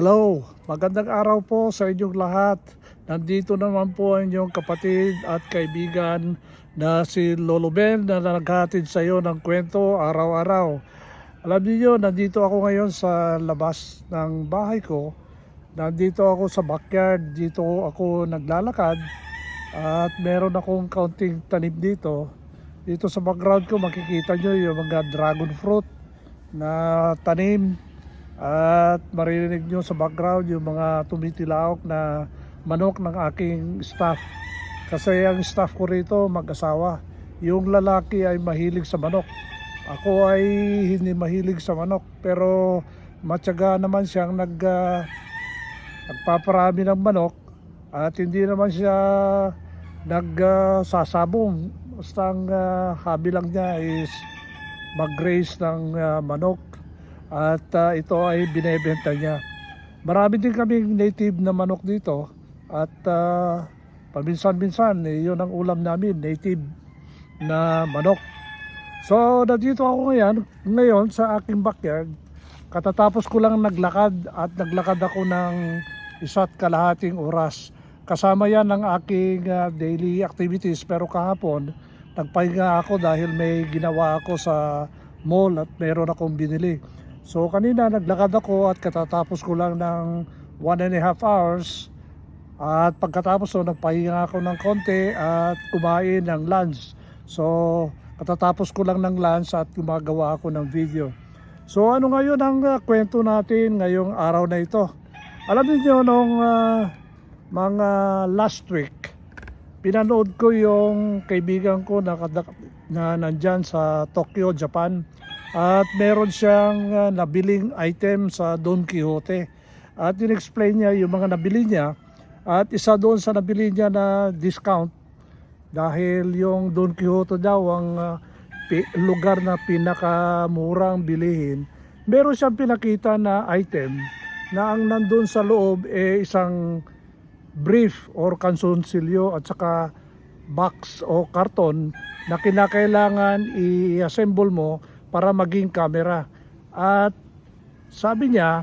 Hello, magandang araw po sa inyong lahat. Nandito naman po ang inyong kapatid at kaibigan na si Lolo Ben na naghatid sa iyo ng kwento araw-araw. Alam niyo, nandito ako ngayon sa labas ng bahay ko. Nandito ako sa backyard, dito ako naglalakad at meron akong kaunting tanim dito. Dito sa background ko makikita nyo yung mga dragon fruit na tanim at maririnig nyo sa background yung mga tumitilaok na manok ng aking staff. Kasi ang staff ko rito mag-asawa. Yung lalaki ay mahilig sa manok. Ako ay hindi mahilig sa manok. Pero matyaga naman siyang nag, ah, nagpaparami ng manok. At hindi naman siya nagsasabong. Basta ang ah, hobby lang niya is mag-raise ng ah, manok at ah, ito ay binebenta niya. Marami din kaming native na manok dito at ah, paminsan-minsan eh, yun ang ulam namin, native na manok. So nandito ako ngayon, ngayon sa aking backyard. Katatapos ko lang naglakad at naglakad ako ng isa't kalahating oras. Kasama yan ng aking ah, daily activities pero kahapon nagpahinga ako dahil may ginawa ako sa mall at meron akong binili. So kanina naglakad ako at katatapos ko lang ng one and a half hours at pagkatapos so nagpahinga ako ng konti at kumain ng lunch. So katatapos ko lang ng lunch at gumagawa ako ng video. So ano ngayon ang uh, kwento natin ngayong araw na ito? Alam niyo nung uh, mga last week, pinanood ko yung kaibigan ko na, na nandyan sa Tokyo, Japan. At meron siyang uh, nabiling item sa Don Quixote. At in-explain niya yung mga nabili niya. At isa doon sa nabili niya na discount dahil yung Don Quixote daw ang uh, lugar na pinakamurang bilihin. Meron siyang pinakita na item na ang nandun sa loob eh isang brief or kansunsilyo at saka box o karton na kinakailangan i-assemble mo para maging camera. At sabi niya,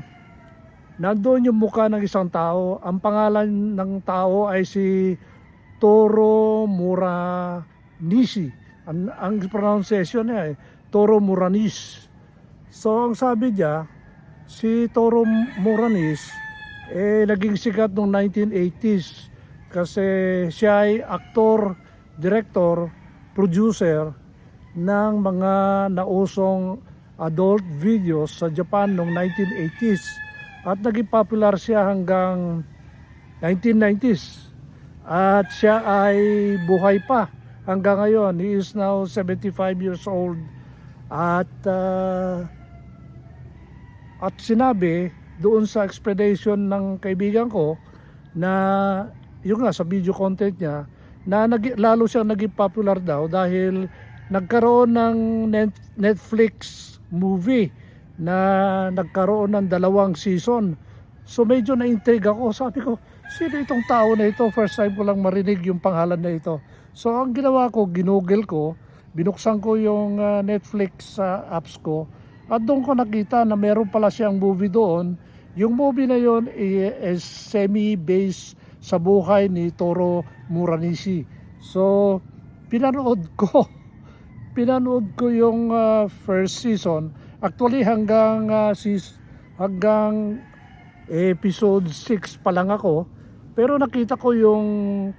nandoon yung mukha ng isang tao. Ang pangalan ng tao ay si Toro Muranishi. Ang, ang pronunciation niya ay Toro Muranis. So ang sabi niya, si Toro Muranis eh naging sikat noong 1980s kasi siya ay aktor, director, producer ng mga nausong adult videos sa Japan noong 1980s at naging popular siya hanggang 1990s at siya ay buhay pa hanggang ngayon. He is now 75 years old. At ah, at sinabi doon sa explanation ng kaibigan ko na yung nga sa video content niya na nag, lalo siyang naging popular daw dahil nagkaroon ng net- Netflix movie na nagkaroon ng dalawang season. So medyo na-intrigue ako. Sabi ko, sino itong tao na ito? First time ko lang marinig yung pangalan na ito. So ang ginawa ko, ginugel ko, binuksan ko yung ah, Netflix sa apps ko at doon ko nakita na meron pala siyang movie doon. Yung movie na yon i- is semi-based sa buhay ni Toro Muranishi. So, pinanood ko. Pinanood ko yung ah, first season. Actually hanggang ah, sis, hanggang episode 6 pa lang ako. Pero nakita ko yung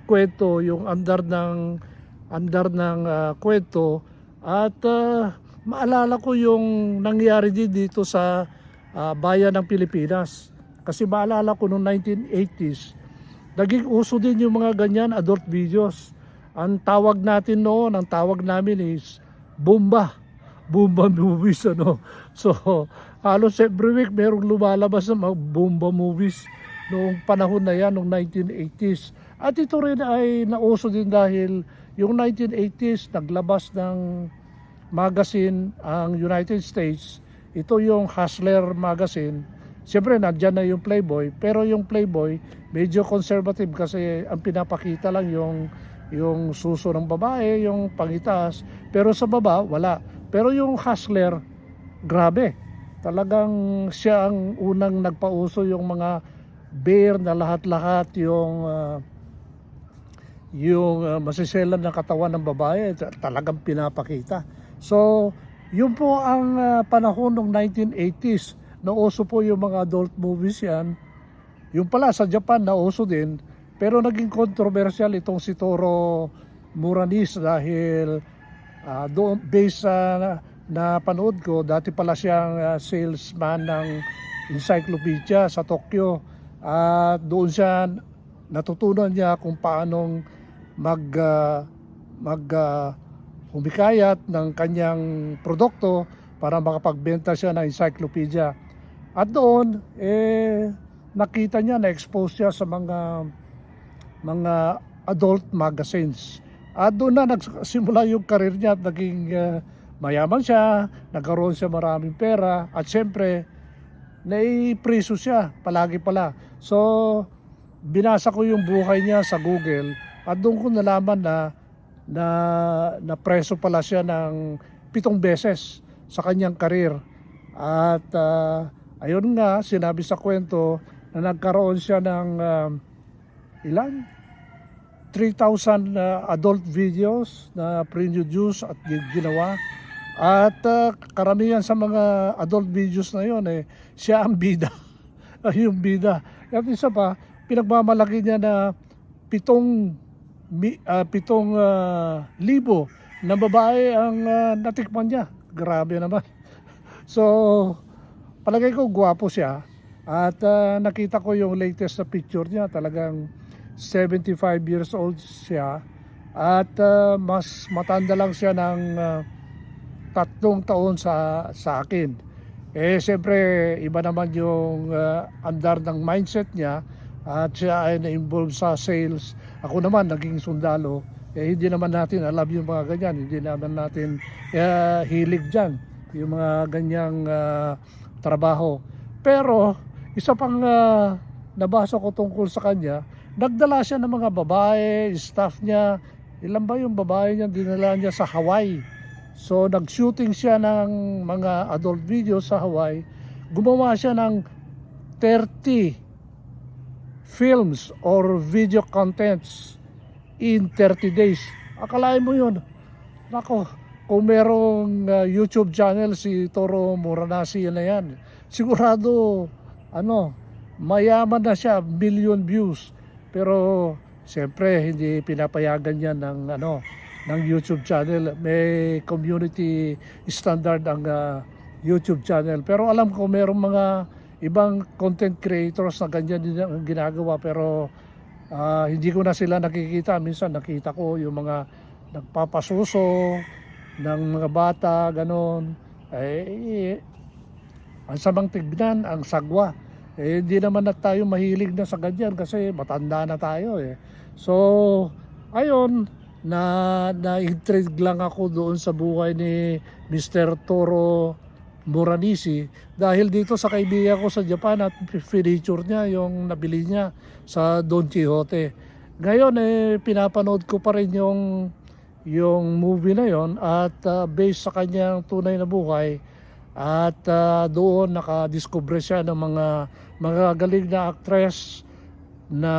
kwento, yung andar ng andar ng ah, kwento at ah, maalala ko yung nangyari din dito sa ah, bayan ng Pilipinas. Kasi maalala ko noong 1980s, naging uso din yung mga ganyan adult videos. Ang tawag natin noon, ang tawag namin is bomba. Bomba movies ano. So, halos every week merong lumalabas na mga bomba movies noong panahon na yan, noong 1980s. At ito rin ay nauso din dahil yung 1980s naglabas ng magazine ang United States. Ito yung Hustler magazine. Siyempre, nandyan na yung Playboy. Pero yung Playboy, medyo conservative kasi ang pinapakita lang yung yung suso ng babae, yung pangitas. Pero sa baba, wala. Pero yung Hustler, grabe. Talagang siya ang unang nagpauso yung mga bear na lahat-lahat yung ah, yung uh, masiselan ng katawan ng babae ta- talagang pinapakita. So, yun po ang ah, panahon ng 1980s. Nauso po yung mga adult movies yan. Yung pala sa Japan nauso din. Pero naging controversial itong si Toro Muranis dahil ah, doon based sa na, napanood ko, dati pala siyang ah, salesman ng encyclopedia sa Tokyo. At doon siya natutunan niya kung paanong mag ah, mag ah, humikayat ng kanyang produkto para makapagbenta siya ng encyclopedia. At doon eh nakita niya na expose siya sa mga mga adult magazines. At doon na nagsimula yung karir niya at naging ah, mayaman siya, nagkaroon siya maraming pera at siyempre naipriso siya palagi pala. So binasa ko yung buhay niya sa Google at doon ko nalaman na na na preso pala siya ng pitong beses sa kanyang karir. At ah, ayun nga, sinabi sa kwento na nagkaroon siya ng ah, ilan? 3,000 na adult videos na pre-produce at gi- ginawa. At ah, karamihan sa mga adult videos na yon eh, siya ang bida. yung bida. At isa pa, pinagmamalaki niya na pitong ah, pitong ah, libo na babae ang ah, natikman niya. Grabe naman. So, palagay ko gwapo siya. At ah, nakita ko yung latest na picture niya. Talagang 75 years old siya. At ah, mas matanda lang siya ng ah, tatlong taon sa, sa akin. Eh, siyempre, iba naman yung ah, andar ng mindset niya at siya ay na-involve sa sales. Ako naman, naging sundalo. Eh, hindi naman natin alam yung mga ganyan. Hindi naman natin eh, hilig dyan, yung mga ganyang ah, trabaho. Pero, isa pang ah, nabasa ko tungkol sa kanya, nagdala siya ng mga babae, staff niya. Ilan ba yung babae niya dinala niya sa Hawaii? So nag-shooting siya ng mga adult videos sa Hawaii. Gumawa siya ng 30 films or video contents in 30 days. Akalain mo yun. Nako, kung merong uh, YouTube channel si Toro Moranasi na yan, sigurado, ano, mayaman na siya, million views. Pero, siyempre, hindi pinapayagan niya ng, ano, ng YouTube channel. May community standard ang ah, YouTube channel. Pero alam ko merong mga ibang content creators na ganyan din ang ginagawa pero ah, hindi ko na sila nakikita. Minsan nakita ko yung mga nagpapasuso ng mga bata, ganon. Eh, ang samang tignan, ang sagwa. Eh, hindi naman na tayo mahilig na sa ganyan kasi matanda na tayo eh. So, ayon, na na-intrigue lang ako doon sa buhay ni Mr. Toro Moranisi dahil dito sa kaibigan ko sa Japan at furniture niya yung nabili niya sa Don Quixote. Ngayon eh pinapanood ko pa rin yung yung movie na yon at ah, based sa kanyang tunay na buhay at ah, doon nakadiscover siya ng mga mga galing na actress na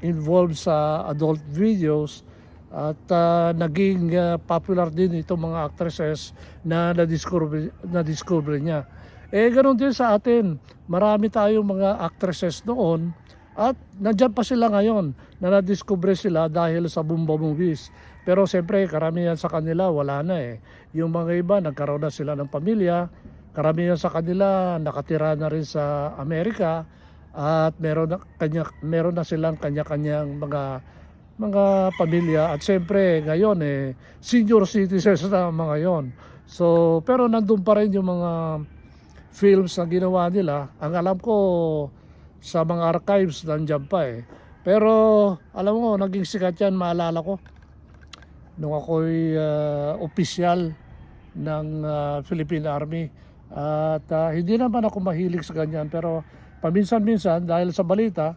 involved sa adult videos at ah, naging ah, popular din itong mga actresses na na-discover, na-discover niya. Eh, ganoon din sa atin. Marami tayong mga actresses noon at nandyan pa sila ngayon na na-discover sila dahil sa Bumba Movies. Pero siyempre, karamihan sa kanila wala na eh. Yung mga iba, nagkaroon na sila ng pamilya. Karamihan sa kanila, nakatira na rin sa Amerika. At meron na, kanya, meron na silang kanya-kanyang mga mga pamilya at siyempre ngayon eh senior citizens na mga yon. So pero nandun pa rin yung mga films na ginawa nila. Ang alam ko sa mga archives nandiyan pa eh. Pero alam mo naging sikat yan maalala ko nung ako'y ah, opisyal ng ah, Philippine Army. At ah, hindi naman ako mahilig sa ganyan pero paminsan-minsan dahil sa balita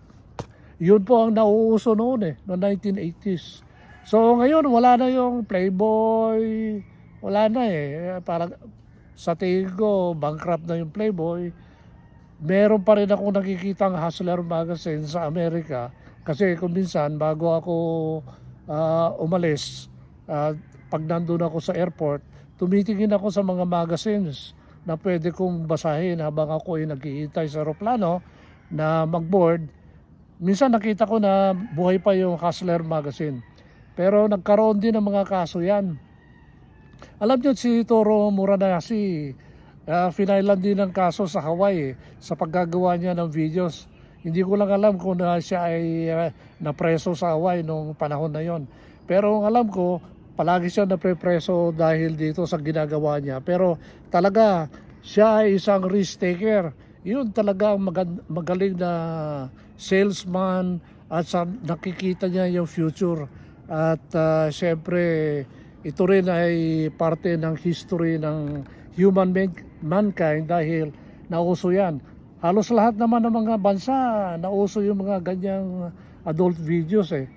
yun po ang nauuso noon eh, noong 1980s. So ngayon wala na yung Playboy, wala na eh. Parang sa tingin ko, bankrupt na yung Playboy, meron pa rin akong nakikitang Hustler magazine sa Amerika. Kasi kung minsan, bago ako ah, umalis, ah, pag nandun ako sa airport, tumitingin ako sa mga magazines na pwede kong basahin habang ako ay naghihintay sa aeroplano na mag-board. Minsan nakita ko na buhay pa yung Hustler magazine. Pero nagkaroon din ng mga kaso yan. Alam niyo si Toro Muranasi, uh, finailan din ng kaso sa Hawaii eh, sa paggagawa niya ng videos. Hindi ko lang alam kung na siya ay uh, napreso sa Hawaii noong panahon na yon. Pero ang alam ko, palagi siya naprepreso dahil dito sa ginagawa niya. Pero talaga, siya ay isang risk taker. Yun talaga ang magaling na salesman at sa nakikita niya yung future. At uh, syempre, ito rin ay parte ng history ng human man- mankind dahil nauso yan. Halos lahat naman ng mga bansa, nauso yung mga ganyang adult videos eh.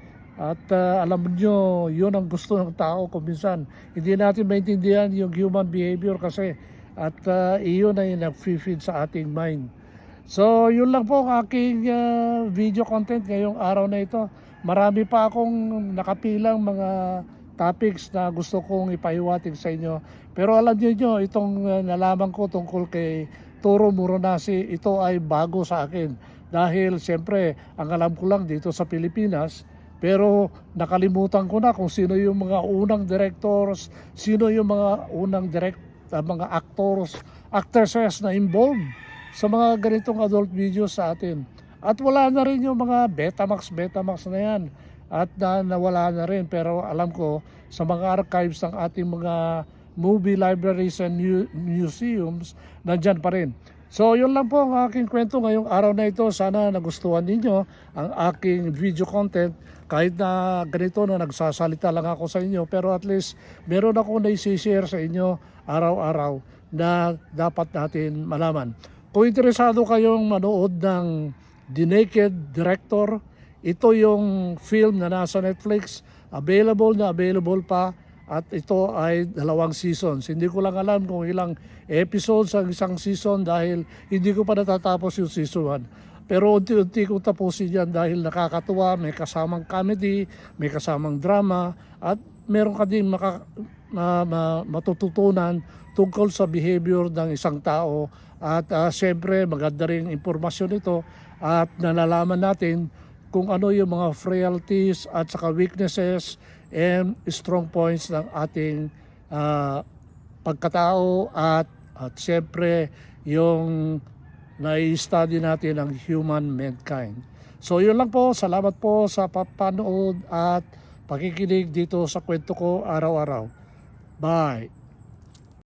At uh, alam nyo, yun ang gusto ng tao kung minsan. Hindi natin maintindihan yung human behavior kasi at uh, iyon ay nag-feed sa ating mind. So, yun lang po ang aking uh, video content ngayong araw na ito. Marami pa akong nakapilang mga topics na gusto kong ipahiwatig sa inyo. Pero alam niyo nyo, itong uh, nalaman ko tungkol kay Toro Muronasi, ito ay bago sa akin. Dahil siyempre, ang alam ko lang dito sa Pilipinas, pero nakalimutan ko na kung sino yung mga unang directors, sino yung mga unang direct, uh, mga actors, actresses na involved sa mga ganitong adult videos sa atin. At wala na rin yung mga Betamax, Betamax na yan. At na, nawala na rin. Pero alam ko, sa mga archives ng ating mga movie libraries and mu- museums, nandyan pa rin. So, yun lang po ang aking kwento ngayong araw na ito. Sana nagustuhan ninyo ang aking video content. Kahit na ganito na nagsasalita lang ako sa inyo, pero at least meron ako na isi-share sa inyo araw-araw na dapat natin malaman. Kung interesado kayong manood ng The Naked Director, ito yung film na nasa Netflix, available na available pa at ito ay dalawang seasons. Hindi ko lang alam kung ilang episodes ang isang season dahil hindi ko pa natatapos yung season 1. Pero unti-unti kong tapusin yan dahil nakakatuwa, may kasamang comedy, may kasamang drama, at meron ka din maka, ma, ma- matututunan tungkol sa behavior ng isang tao. At uh, syempre maganda rin impormasyon ito at nalalaman natin kung ano yung mga frailties at saka weaknesses and strong points ng ating ah, pagkatao at at syempre yung nai-study natin ang human mankind. So yun lang po, salamat po sa papanood at pakikinig dito sa kwento ko araw-araw. Bye!